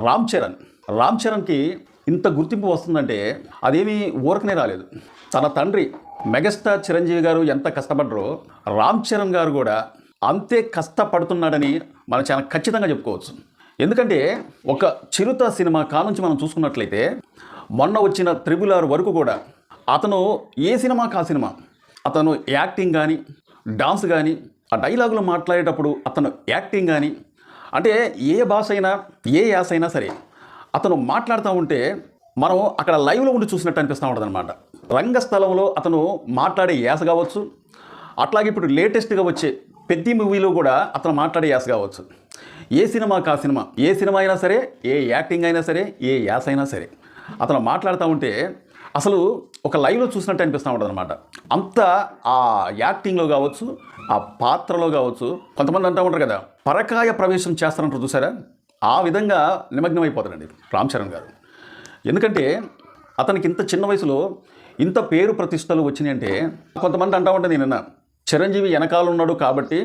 రామ్ చరణ్. రామ్ చరణ్కి ఇంత గుర్తింపు వస్తుందంటే అదేమీ ఊరకనే రాలేదు. తన తండ్రి మెగాస్టార్ చిరంజీవి గారు ఎంత కష్టపడ్డారో రామ్ చరణ్ గారు కూడా అంతే కష్టపడుతున్నాడని మనం చాలా ఖచ్చితంగా చెప్పుకోవచ్చు. ఎందుకంటే ఒక చిరుత సినిమా కానుంచి మనం చూసుకున్నట్లయితే మొన్న వచ్చిన త్రిబుల్ ఆర్ వరకు కూడా అతను ఏ సినిమా కా సినిమా అతను యాక్టింగ్ కానీ డాన్స్ కానీ ఆ డైలాగులు మాట్లాడేటప్పుడు అతను యాక్టింగ్ కానీ అంటే ఏ భాష అయినా ఏ యాస అయినా సరే అతను మాట్లాడుతూ ఉంటే మనం అక్కడ లైవ్లో ఉండి చూసినట్టు అనిపిస్తూ ఉంటుంది అనమాట రంగస్థలంలో అతను మాట్లాడే యాస కావచ్చు అట్లాగే ఇప్పుడు లేటెస్ట్గా వచ్చే పెద్ద మూవీలో కూడా అతను మాట్లాడే యాస కావచ్చు. ఏ సినిమా కా సినిమా ఏ సినిమా అయినా సరే ఏ యాక్టింగ్ అయినా సరే ఏ యాస అయినా సరే అతను మాట్లాడుతూ ఉంటే అసలు ఒక లైవ్లో చూసినట్టు అనిపిస్తూ ఉంటుంది అనమాట అంత ఆ యాక్టింగ్లో కావచ్చు ఆ పాత్రలో కావచ్చు కొంతమంది అంటూ ఉంటారు కదా పరకాయ ప్రవేశం చేస్తారంటారు చూసారా? ఆ విధంగా నిమగ్నం అయిపోతారండి రామ్ చరణ్ గారు. ఎందుకంటే అతనికి ఇంత చిన్న వయసులో ఇంత పేరు ప్రతిష్టలు వచ్చినాయంటే కొంతమంది అంటూ ఉంటే నేను చిరంజీవి వెనకాల ఉన్నాడు కాబట్టి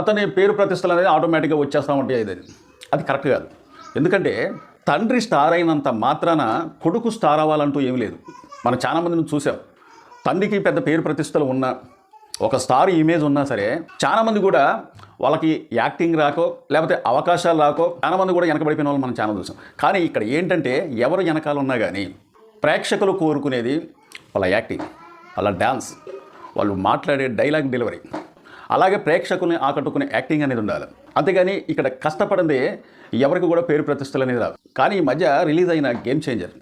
అతని పేరు ప్రతిష్టలు అనేది ఆటోమేటిక్గా వచ్చేస్తూ ఉంటాయి ఇది అది కరెక్ట్ కాదు. ఎందుకంటే తండ్రి స్టార్ అయినంత మాత్రాన కొడుకు స్టార్ అవ్వాలంటూ ఏమీ లేదు. మనం చాలా మందిని చూసాం. తండ్రికి పెద్ద పేరు ప్రతిష్టలు ఉన్నా ఒక స్టార్ ఇమేజ్ ఉన్నా సరే చాలామంది కూడా వాళ్ళకి యాక్టింగ్ రాకో లేకపోతే అవకాశాలు రాకో చాలామంది కూడా వెనకబడిపోయిన వాళ్ళు మనం చాలా చూసాం. కానీ ఇక్కడ ఏంటంటే ఎవరు వెనకాల ఉన్నా కానీ ప్రేక్షకులు కోరుకునేది వాళ్ళ యాక్టింగ్ వాళ్ళ డ్యాన్స్ వాళ్ళు మాట్లాడే డైలాగ్ డెలివరీ. అలాగే ప్రేక్షకుల్ని ఆకట్టుకునే యాక్టింగ్ అనేది ఉండాలి. అంతేగాని ఇక్కడ కష్టపడింది ఎవరికి కూడా పేరు ప్రతిష్టలు అనేది రాదు కానీ ఈ మధ్య రిలీజ్ అయిన గేమ్ చేంజర్.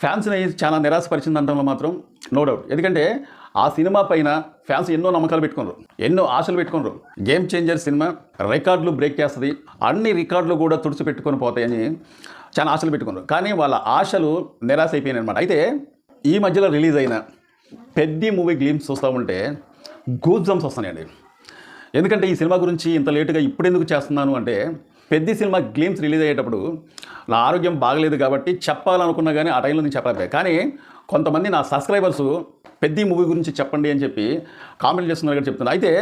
ఫ్యాన్స్ని చాలా నిరాశపరిచింది అంటంలో మాత్రం నో డౌట్ ఎందుకంటే ఆ సినిమా పైన ఫ్యాన్స్ ఎన్నో నమ్మకాలు పెట్టుకున్నారు. ఎన్నో ఆశలు పెట్టుకున్నారు. గేమ్ చేంజర్ సినిమా రికార్డులు బ్రేక్ చేస్తుంది. అన్ని రికార్డులు కూడా తుడిచిపెట్టుకొని పోతాయని చాలా ఆశలు పెట్టుకున్నారు. కానీ వాళ్ళ ఆశలు నిరాశ అయిపోయినాయి అనమాట అయితే ఈ మధ్యలో రిలీజ్ అయిన పెద్ద మూవీ గ్లీమ్స్ చూస్తూ ఉంటే గూజ్ జంప్స్ వస్తున్నాయండి. ఎందుకంటే ఈ సినిమా గురించి ఇంత లేటుగా ఇప్పుడు ఎందుకు చేస్తున్నాను అంటే పెద్ద సినిమా గ్లీమ్స్ రిలీజ్ అయ్యేటప్పుడు నా ఆరోగ్యం బాగలేదు కాబట్టి చెప్పాలనుకున్నా కానీ ఆ టైంలో నేను చెప్పలేకపోయా. కానీ కొంతమంది నా సబ్స్క్రైబర్స్ పెద్ద మూవీ గురించి చెప్పండి అని చెప్పి కామెంట్ చేస్తున్నారు కానీ చెప్తున్నారు. అయితే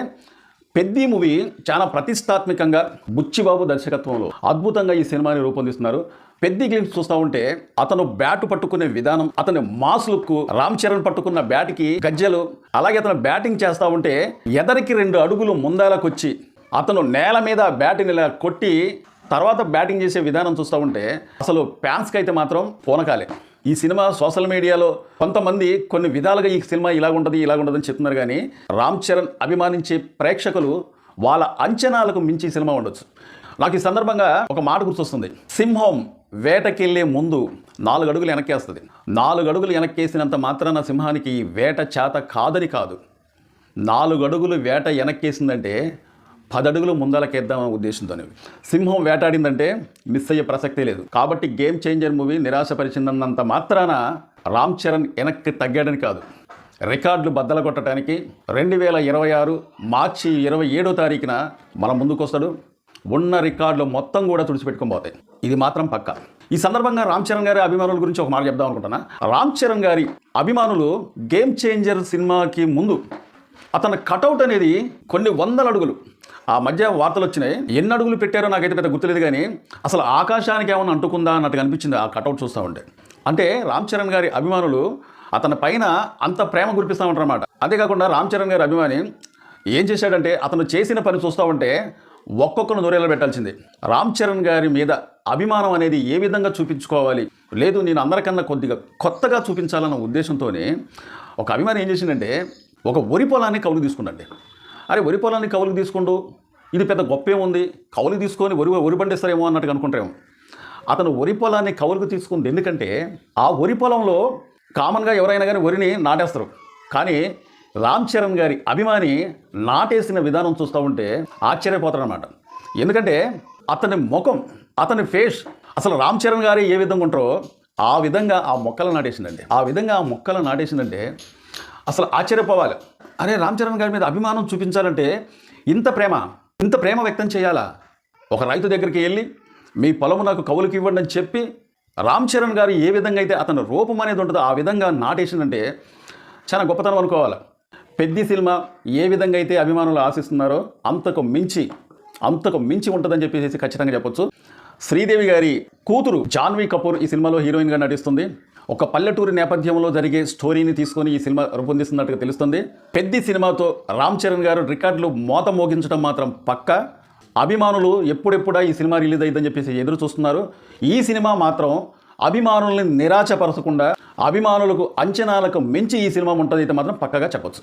పెద్ద మూవీ చాలా ప్రతిష్టాత్మకంగా బుచ్చిబాబు దర్శకత్వంలో అద్భుతంగా ఈ సినిమాని రూపొందిస్తున్నారు. పెద్ద గ్లిమ్స్ చూస్తూ ఉంటే అతను బ్యాట్ పట్టుకునే విధానం అతని మాస్ లుక్ రామ్ చరణ్ పట్టుకున్న బ్యాట్కి గజ్జలు అలాగే అతను బ్యాటింగ్ చేస్తూ ఉంటే ఎదరికి రెండు అడుగులు ముందాలకొచ్చి అతను నేల మీద బ్యాటింగ్ ఇలా కొట్టి తర్వాత బ్యాటింగ్ చేసే విధానం చూస్తూ ఉంటే అసలు ఫ్యాన్స్కి అయితే మాత్రం పూనకాలే. ఈ సినిమా సోషల్ మీడియాలో కొంతమంది కొన్ని విధాలుగా ఈ సినిమా ఇలా ఉంటుంది చెప్తున్నారు కానీ రామ్ చరణ్ అభిమానించే ప్రేక్షకులు వాళ్ళ అంచనాలకు మించి సినిమా ఉండొచ్చు. నాకు ఈ సందర్భంగా ఒక మాట గుర్తొస్తుంది. సింహం వేటకెళ్ళే ముందు నాలుగు అడుగులు వెనక్కేస్తుంది. నాలుగు అడుగులు వెనక్కేసినంత మాత్రాన సింహానికి ఈ వేట చేత కాదని కాదు. నాలుగు అడుగులు వేట వెనక్కేసిందంటే పదడుగులు ముందలకేద్దామనే ఉద్దేశంతోనే. సింహం వేటాడిందంటే మిస్ అయ్యే ప్రసక్తే లేదు. కాబట్టి గేమ్ చేంజర్ మూవీ నిరాశపరిచిందన్నంత మాత్రాన రామ్ చరణ్ వెనక్కి తగ్గాడని కాదు. రికార్డులు బద్దల కొట్టడానికి రెండు వేల ఇరవై ఆరు మార్చి ఇరవై ఏడో తారీఖున మన ముందుకొస్తాడు. ఉన్న రికార్డులు మొత్తం కూడా తుడిచిపెట్టుకొని పోతాయి. ఇది మాత్రం పక్క. ఈ సందర్భంగా రామ్ చరణ్ గారి అభిమానుల గురించి ఒక మాట చెప్దాం అనుకుంటున్నా. రామ్ చరణ్ గారి అభిమానులు గేమ్ చేంజర్ సినిమాకి ముందు అతని కటౌట్ అనేది కొన్ని వందల అడుగులు. ఆ మధ్య వార్తలు వచ్చినాయి. ఎన్ని అడుగులు పెట్టారో నాకైతే పెద్ద గుర్తులేదు కానీ అసలు ఆకాశానికి ఏమైనా అంటుకుందా అన్నట్టుగా అనిపించింది ఆ కటౌట్ చూస్తూ ఉంటే. అంటే రామ్ చరణ్ గారి అభిమానులు అతని పైన అంత ప్రేమ కురిపిస్తూ ఉంటారన్నమాట. అంతేకాకుండా రామ్ చరణ్ గారి అభిమాని ఏం చేశాడంటే అతను చేసిన పని చూస్తూ ఉంటే ఒక్కొక్కరు నూరేళ్ళు పెట్టాల్సింది. రామ్ చరణ్ గారి మీద అభిమానం అనేది ఏ విధంగా చూపించుకోవాలి? లేదు నేను అందరికన్నా కొద్దిగా కొత్తగా చూపించాలన్న ఉద్దేశంతోనే ఒక అభిమాని ఏం చేసిందంటే ఒక వరి పొలాన్ని కౌలు తీసుకున్నాండి అరే వరి పొలాన్ని కౌలుకు తీసుకుంటూ ఇది పెద్ద గొప్ప ఉంది కౌలు తీసుకొని వరి వరి పండిస్తారేమో అన్నట్టుగా అనుకుంటారేమో. అతను వరి పొలాన్ని కౌలుకు తీసుకుంది ఎందుకంటే ఆ వరి పొలంలో కామన్గా ఎవరైనా కానీ వరిని నాటేస్తారు. కానీ రామ్ చరణ్ గారి అభిమాని నాటేసిన విధానం చూస్తూ ఉంటే ఆశ్చర్యపోతాడనమాట ఎందుకంటే అతని ముఖం అతని ఫేస్ అసలు రామ్ చరణ్ గారి ఏ విధంగా ఉంటారో ఆ విధంగా ఆ మొక్కలు నాటేసిందండి. ఆ విధంగా ఆ మొక్కలు నాటేసిందంటే అసలు ఆశ్చర్యపోవాలి. అరే రామ్ చరణ్ గారి మీద అభిమానం చూపించాలంటే ఇంత ప్రేమ ఇంత ప్రేమ వ్యక్తం చేయాలా? ఒక రైతు దగ్గరికి వెళ్ళి మీ పొలము నాకు కవులకు ఇవ్వండి అని చెప్పి రామ్ చరణ్ గారు ఏ విధంగా అయితే అతని రూపం అనేది ఉంటుందో ఆ విధంగా నాటేసిందంటే చాలా గొప్పతనం అనుకోవాలి. పెద్ద సినిమా ఏ విధంగా అయితే అభిమానులు ఆశిస్తున్నారో అంతకు మించి అంతకు మించి ఉంటుందని చెప్పేసి ఖచ్చితంగా చెప్పొచ్చు. శ్రీదేవి గారి కూతురు జాన్వీ కపూర్ ఈ సినిమాలో హీరోయిన్గా నటిస్తుంది. ఒక పల్లెటూరి నేపథ్యంలో జరిగే స్టోరీని తీసుకొని ఈ సినిమా రూపొందిస్తున్నట్టుగా తెలుస్తుంది. పెద్ద సినిమాతో రామ్ చరణ్ గారు రికార్డులు మోత మోగించడం మాత్రం పక్కా. అభిమానులు ఎప్పుడెప్పుడా ఈ సినిమా రిలీజ్ అయిందని చెప్పేసి ఎదురు చూస్తున్నారు. ఈ సినిమా మాత్రం అభిమానుల్ని నిరాశపరచకుండా అభిమానులకు అంచనాలకు మించి ఈ సినిమా ఉంటుంది అయితే మాత్రం పక్కగా చెప్పొచ్చు.